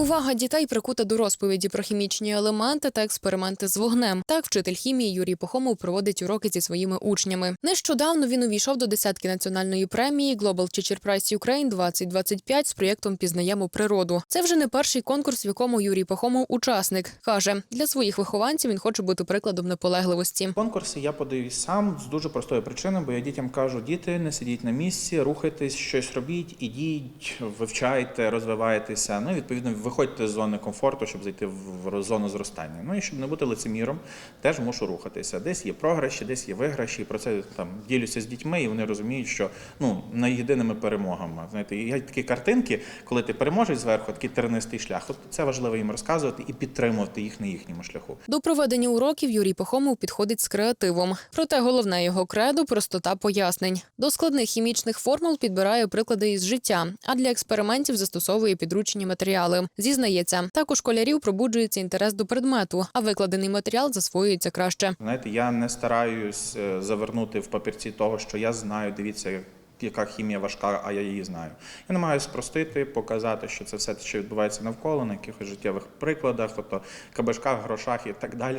Увага дітей прикута до розповіді про хімічні елементи та експерименти з вогнем. Так, вчитель хімії Юрій Похомов проводить уроки зі своїми учнями. Нещодавно він увійшов до десятки національної премії Global Teacher Prize Ukraine 2025 з проєктом Пізнаємо природу. Це вже не перший конкурс, в якому Юрій Похомов учасник. каже для своїх вихованців він хоче бути прикладом наполегливості. Конкурси я подаюсь сам з дуже простої причини, бо я дітям кажу: діти, не сидіть на місці, рухайтесь, щось робіть, ідіть, вивчайте, розвивайтеся. Ну відповідно виходьте з зони комфорту, щоб зайти в зону зростання. Ну і щоб не бути лицеміром, теж мушу рухатися. Десь є програші, десь є виграші. Про це там ділюся з дітьми, і вони розуміють, що ну не єдиними перемогами. Знаєте, є такі картинки, коли ти переможеш зверху, такий тернистий шлях. От це важливо їм розказувати і підтримувати їх на їхньому шляху. До проведення уроків Юрій Похомов підходить з креативом. Проте головне його кредо простота пояснень. До складних хімічних формул підбирає приклади із життя, а для експериментів застосовує підручні матеріали. Зізнається, так у школярів пробуджується інтерес до предмету, а викладений матеріал засвоюється краще. Знаєте, я не стараюсь е, завернути в папірці того, що я знаю. Дивіться, яка хімія важка, а я її знаю. Я намагаюся спростити, показати, що це все, що відбувається навколо, на якихось життєвих прикладах, тобто кабачках, грошах і так далі.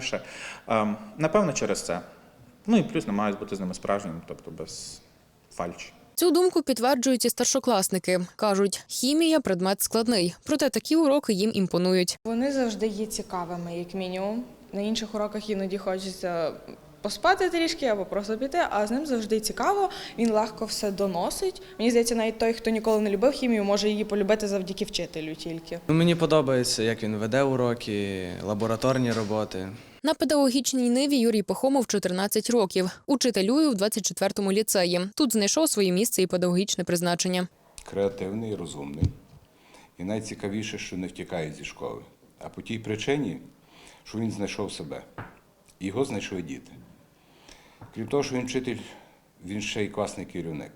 Ем, Напевно, через це. Ну і плюс намагаюся бути з ними справжнім, тобто без фальші. Цю думку підтверджують і старшокласники. кажуть, хімія предмет складний, проте такі уроки їм імпонують. Вони завжди є цікавими, як мінімум. На інших уроках іноді хочеться поспати трішки або просто піти, а з ним завжди цікаво. Він легко все доносить. Мені здається, навіть той, хто ніколи не любив хімію, може її полюбити завдяки вчителю тільки. Ну, мені подобається, як він веде уроки, лабораторні роботи. На педагогічній ниві Юрій Похомов 14 років. Учителює в 24-му ліцеї. Тут знайшов своє місце і педагогічне призначення. креативний, розумний. І найцікавіше, що не втікає зі школи. А по тій причині, що він знайшов себе. Його знайшли діти. Крім того, що він вчитель, він ще й класний керівник.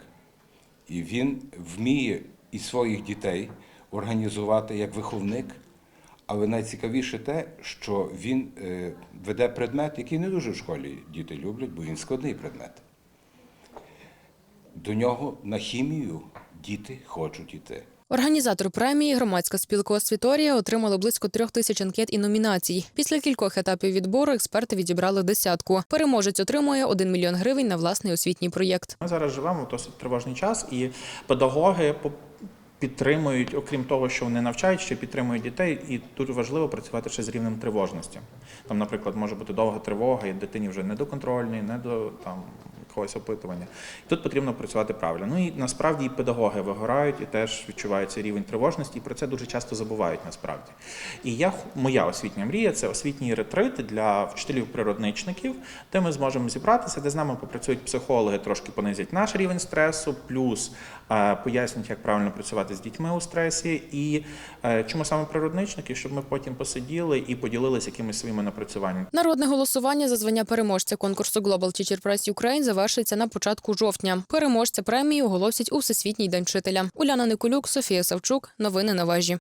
І він вміє і своїх дітей організувати як виховник. Але найцікавіше те, що він е, веде предмет, який не дуже в школі діти люблять, бо він складний предмет. До нього на хімію діти хочуть іти. Організатор премії громадська спілка Освіторія отримала близько трьох тисяч анкет і номінацій. Після кількох етапів відбору експерти відібрали десятку. Переможець отримує 1 мільйон гривень на власний освітній проєкт. Ми зараз живемо в досить тривожний час, і педагоги підтримують, окрім того, що вони навчають, ще підтримують дітей, і дуже важливо працювати ще з рівнем тривожності. Там, наприклад, може бути довга тривога, і дитині вже не до контрольної, не до там. Якогось опитування. Тут потрібно працювати правильно. Ну і насправді і педагоги вигорають і теж відчувається рівень тривожності, і про це дуже часто забувають насправді. І я моя освітня мрія це освітній ретрит для вчителів-природничників, де ми зможемо зібратися, де з нами попрацюють психологи, трошки понизять наш рівень стресу, плюс е, пояснять, як правильно працювати з дітьми у стресі. І е, чому саме природничники, щоб ми потім посиділи і поділилися якимись своїми напрацюваннями. Народне голосування за звання переможця конкурсу Global Teacher Prize Ukraine завершиться на початку жовтня. Переможця премії оголосять у Всесвітній день вчителя. Уляна Николюк, Софія Савчук. Новини на вежі.